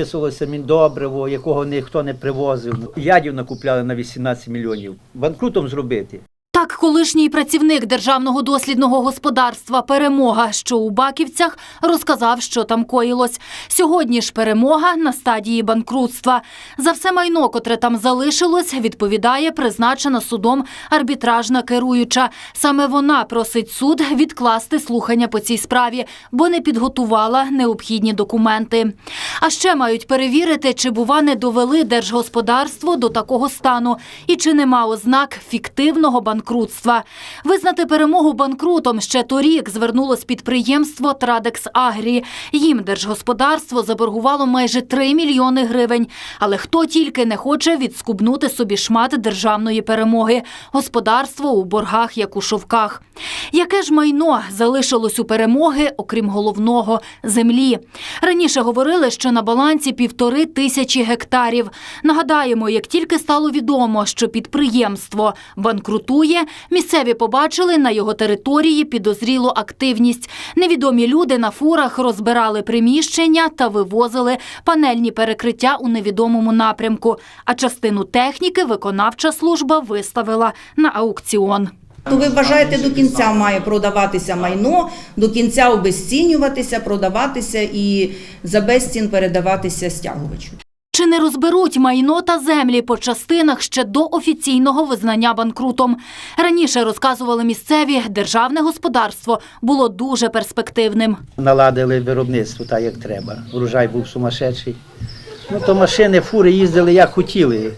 списувалося міндобриво, якого ніхто не привозив. Ядів накупляли на 18 мільйонів. Банкрутом зробити. Так, колишній працівник державного дослідного господарства Перемога, що у Баківцях, розказав, що там коїлось. Сьогодні ж перемога на стадії банкрутства. За все майно, котре там залишилось, відповідає призначена судом арбітражна керуюча. Саме вона просить суд відкласти слухання по цій справі, бо не підготувала необхідні документи. А ще мають перевірити, чи бува не довели держгосподарство до такого стану і чи нема ознак фіктивного банкрутства. Визнати перемогу банкрутом ще торік звернулось підприємство Традекс Агрі. Їм держгосподарство заборгувало майже 3 мільйони гривень. Але хто тільки не хоче відскубнути собі шмат державної перемоги. Господарство у боргах, як у шовках. Яке ж майно залишилось у перемоги, окрім головного землі? Раніше говорили, що на балансі півтори тисячі гектарів. Нагадаємо, як тільки стало відомо, що підприємство банкрутує, місцеві побачили на його території підозрілу активність. Невідомі люди на фурах розбирали приміщення та вивозили панельні перекриття у невідомому напрямку. А частину техніки виконавча служба виставила на аукціон. То ви вважаєте, до кінця має продаватися майно, до кінця обезцінюватися, продаватися і за безцін передаватися стягувачу. Чи не розберуть майно та землі по частинах ще до офіційного визнання банкрутом? Раніше розказували місцеві, державне господарство було дуже перспективним. Наладили виробництво так, як треба. Урожай був сумасшедший. Ну, то машини, фури їздили як хотіли.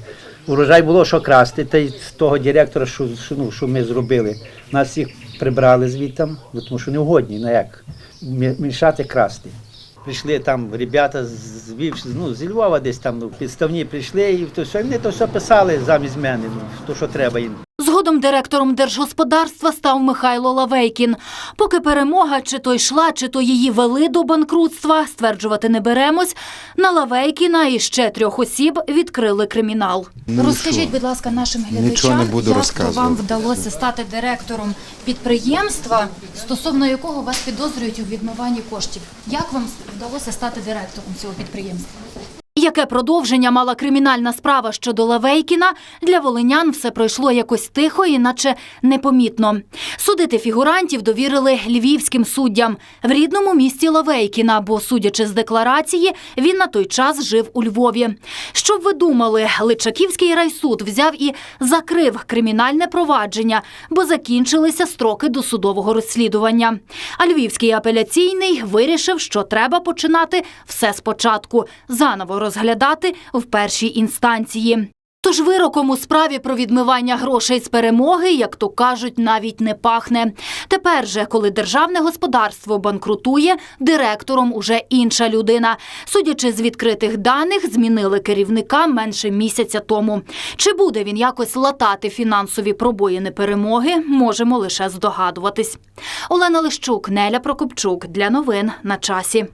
Урожай було що красти. Та й того директора, що, ну, що ми зробили, нас всіх прибрали звідти, тому що не угодні, ну як, мішати красти. Прийшли там ребята з, ну, з Львова десь там, ну, підставні прийшли і то все, і вони то все писали замість мене, ну, то, що треба їм. Згодом директором держгосподарства став Михайло Лавейкін. Поки перемога чи то йшла, чи то її вели до банкрутства, стверджувати не беремось. На Лавейкіна і ще трьох осіб відкрили кримінал. Ну, Розкажіть, що? будь ласка, нашим глядачам, не буду як розказувати. вам вдалося стати директором підприємства, стосовно якого вас підозрюють у відмиванні коштів. Як вам вдалося стати директором цього підприємства? Яке продовження мала кримінальна справа щодо Лавейкіна, для волинян все пройшло якось тихо, іначе непомітно. Судити фігурантів довірили львівським суддям в рідному місті Лавейкіна, бо, судячи з декларації, він на той час жив у Львові. Щоб ви думали, Личаківський райсуд взяв і закрив кримінальне провадження, бо закінчилися строки досудового розслідування. А Львівський апеляційний вирішив, що треба починати все спочатку, заново розглядати в першій інстанції. Тож вироком у справі про відмивання грошей з перемоги, як то кажуть, навіть не пахне. Тепер же, коли державне господарство банкрутує, директором уже інша людина. Судячи з відкритих даних, змінили керівника менше місяця тому. Чи буде він якось латати фінансові пробоїни перемоги, можемо лише здогадуватись. Олена Лищук, Неля Прокопчук для новин на часі.